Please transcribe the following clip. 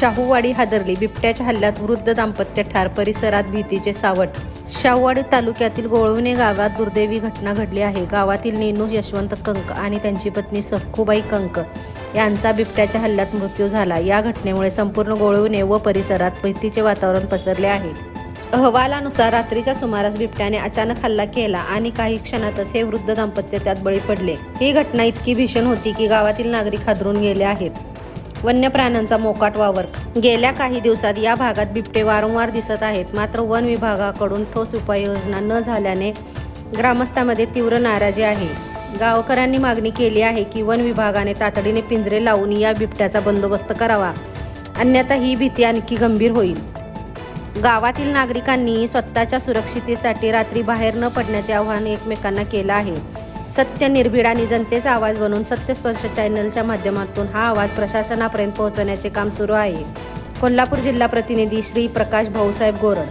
शाहूवाडी हादरली. बिबट्याच्या हल्ल्यात वृद्ध दाम्पत्य ठार. परिसरात भीतीचे सावट. शाहूवाडी तालुक्यातील गोळवणे गावात दुर्दैवी घटना घडली आहे. गावातील नेनू यशवंत कंक आणि त्यांची पत्नी सखूबाई कंक यांचा बिबट्याच्या हल्ल्यात मृत्यू झाला. या घटनेमुळे संपूर्ण गोळवणे व परिसरात भीतीचे वातावरण पसरले आहे. अहवालानुसार रात्रीच्या सुमारास बिबट्याने अचानक हल्ला केला आणि काही क्षणातच हे वृद्ध दाम्पत्य त्यात बळी पडले. ही घटना इतकी भीषण होती की गावातील नागरिक हादरून गेले आहेत. वन्य प्राण्यांचा मोकाट वावर. गेल्या काही दिवसात या भागात बिबटे वारंवार दिसत आहेत. मात्र वन विभागाकडून ठोस उपाययोजना न झाल्याने ग्रामस्थांमध्ये तीव्र नाराजी आहे. गावकऱ्यांनी मागणी केली आहे की वन विभागाने तातडीने पिंजरे लावून या बिबट्याचा बंदोबस्त करावा. अन्यथा ही भीती आणखी गंभीर होईल. गावातील नागरिकांनी स्वतःच्या सुरक्षितेसाठी रात्री बाहेर न पडण्याचे आवाहन एकमेकांना केलं आहे. सत्य निर्भीड आणि जनतेचा आवाज बनून सत्यस्पर्श चॅनलच्या माध्यमातून हा आवाज प्रशासनापर्यंत पोहोचवण्याचे काम सुरू आहे. कोल्हापूर जिल्हा प्रतिनिधी श्री प्रकाश भाऊसाहेब गोरड.